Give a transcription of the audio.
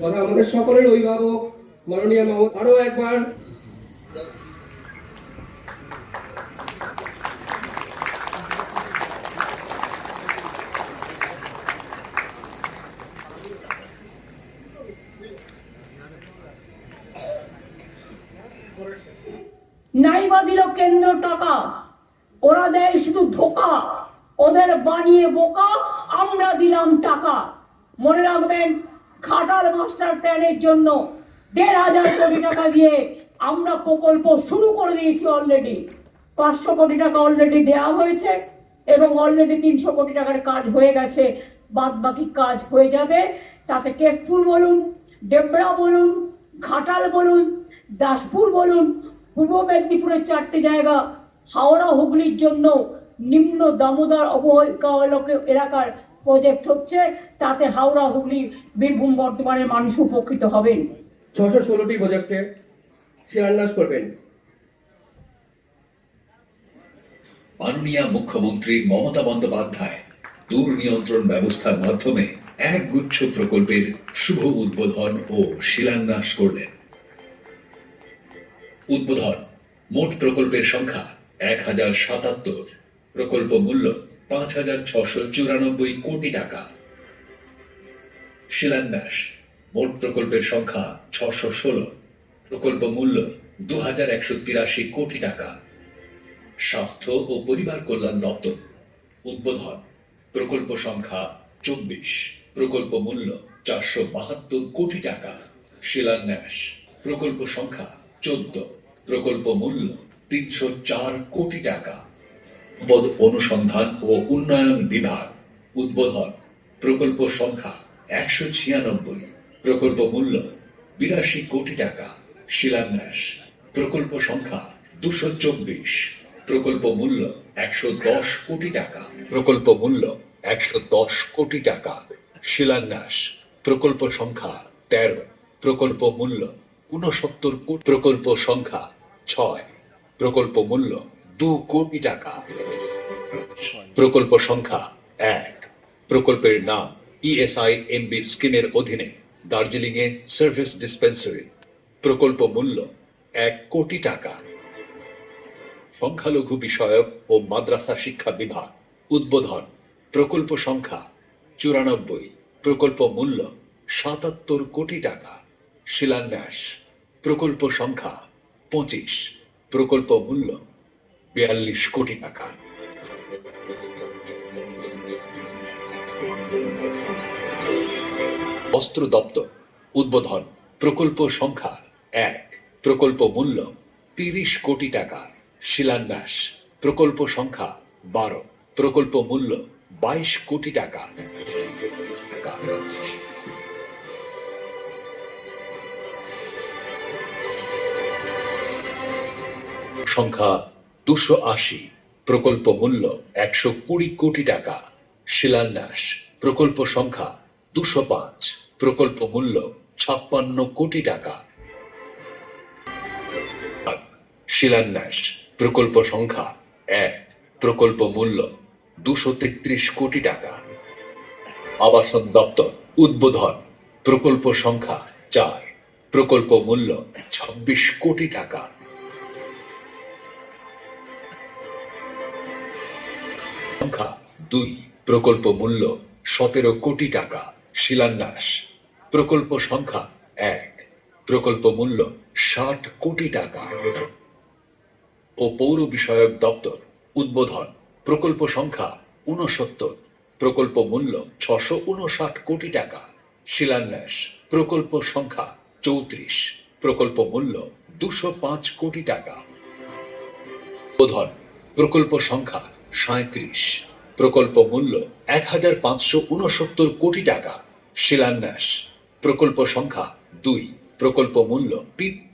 তথা আমাদের সকলের অভিভাবক মাননীয় মহোদয়, আরও একবার। নাইবা কেন্দ্র টাকা, ওরা দেয় শুধু ধোকা, ওদের বানিয়ে বোকা, আমরা দিলাম টাকা। মনে রাখবেন খাটাল মাস্টার প্ল্যানের জন্য দেড় হাজার কোটি টাকা দিয়ে আমরা প্রকল্প শুরু করে দিয়েছি অলরেডি পাঁচশো কোটি টাকা অলরেডি দেওয়া হয়েছে এবং অলরেডি তিনশো কোটি টাকার কাজ হয়ে গেছে। বাদ বাকি কাজ হয়ে যাবে। তাতে কেশপুর বলুন, ডেবরা বলুন, ঘাটাল বলুন, দাসপুর বলুন, পূর্ব মেদিনীপুরের চারটে জায়গা, হাওড়া হুগলির জন্য নিম্ন দামোদর অবহিকা এলাকার প্রজেক্ট হচ্ছে তাতে হাওড়া হুগলি বীরভূম বর্ধমানের মানুষ উপকৃত হবেন। ছশো ষোলোটি প্রজেক্টের শিলান্যাস করবেন। মাননীয় মুখ্যমন্ত্রী মমতা বন্দ্যোপাধ্যায় দূর নিয়ন্ত্রণ ব্যবস্থার মাধ্যমে এক গুচ্ছ প্রকল্পের শুভ উদ্বোধন ও শিলান্যাস করলেন। উদ্বোধন মোট প্রকল্পের সংখ্যা এক হাজার সাতাত্তর। প্রকল্প মূল্য পাঁচ হাজার ছশো চুরানব্বই কোটি টাকা। শিলান্যাস। মোট প্রকল্পের সংখ্যা ছশো ষোলো। প্রকল্প মূল্য দু হাজার একশো তিরাশি কোটি টাকা। স্বাস্থ্য ও পরিবার কল্যাণ দপ্তর উদ্বোধন। প্রকল্প সংখ্যা চব্বিশ। প্রকল্প মূল্য চারশো বাহাত্তর কোটি টাকা। শিলান্যাস। প্রকল্প সংখ্যা চোদ্দ। প্রকল্প মূল্য তিনশো চার কোটি টাকা। পদ অনুসন্ধান ও উন্নয়ন বিভাগ, উদ্বোধন, প্রকল্প সংখ্যা একশো ছিয়ানব্বই, প্রকল্প মূল্য বিরাশি কোটি টাকা, শিলান্যাস, প্রকল্প সংখ্যা দুশো চব্বিশ, প্রকল্প মূল্য একশো দশ কোটি টাকা, প্রকল্প মূল্য একশো দশ কোটি টাকা, শিলান্যাস, প্রকল্প সংখ্যা তেরো, প্রকল্প মূল্য ঊনসত্তর কোটি, প্রকল্প সংখ্যা ছয়, প্রকল্প মূল্য দু কোটি টাকা। প্রকল্প সংখ্যা এক। প্রকল্পের নাম E ইএসআই এমবি স্কিমের অধীনে দার্জিলিং এ সার্ভিস ডিসপেন্সারি। প্রকল্প মূল্য এক কোটি টাকা। সংখ্যালঘু বিষয়ক ও মাদ্রাসা শিক্ষা বিভাগ উদ্বোধন। প্রকল্প সংখ্যা চুরানব্বই। প্রকল্প মূল্য সাতাত্তর কোটি টাকা। শিলান্যাস। প্রকল্প সংখ্যা পঁচিশ। প্রকল্প মূল্য বিয়াল্লিশ কোটি টাকা। বস্ত্র দপ্তর, উদ্বোধন, প্রকল্প সংখ্যা এক, প্রকল্প মূল্য তিরিশ কোটি টাকা, শিলান্যাস, প্রকল্প সংখ্যা বারো, প্রকল্প মূল্য বাইশ কোটি টাকা। সংখ্যা দুশো আশি, প্রকল্প মূল্য একশো কুড়ি কোটি টাকা। শিলান্যাস, প্রকল্প সংখ্যা দুশো পাঁচ, প্রকল্প মূল্য ছাপ্পান্ন কোটি টাকা। শিলান্যাস, প্রকল্প সংখ্যা এক, প্রকল্প মূল্য দুশো তেত্রিশ কোটি টাকা। আবাসন দপ্তর উদ্বোধন, প্রকল্প সংখ্যা চার, প্রকল্প মূল্য ছাব্বিশ কোটি টাকা। সংখ্যা দুই। প্রকল্প মূল্য সতেরো কোটি টাকা। শিলান্যাস। প্রকল্প সংখ্যা এক। প্রকল্প মূল্য ষাট কোটি টাকা। ও পৌর বিষয়ক দপ্তর উদ্বোধন। প্রকল্প সংখ্যা ঊনসত্তর। প্রকল্প মূল্য ছশো উনষাট কোটি টাকা। শিলান্যাস। প্রকল্প সংখ্যা চৌত্রিশ। প্রকল্প মূল্য দুশো পাঁচ কোটি টাকা। প্রকল্প সংখ্যা সাঁত্রিশ। প্রকল্প মূল্য এক হাজার পাঁচশো উনসত্তর কোটি টাকা। শিলান্যাস। প্রকল্প সংখ্যা দুই। প্রকল্প মূল্য তিন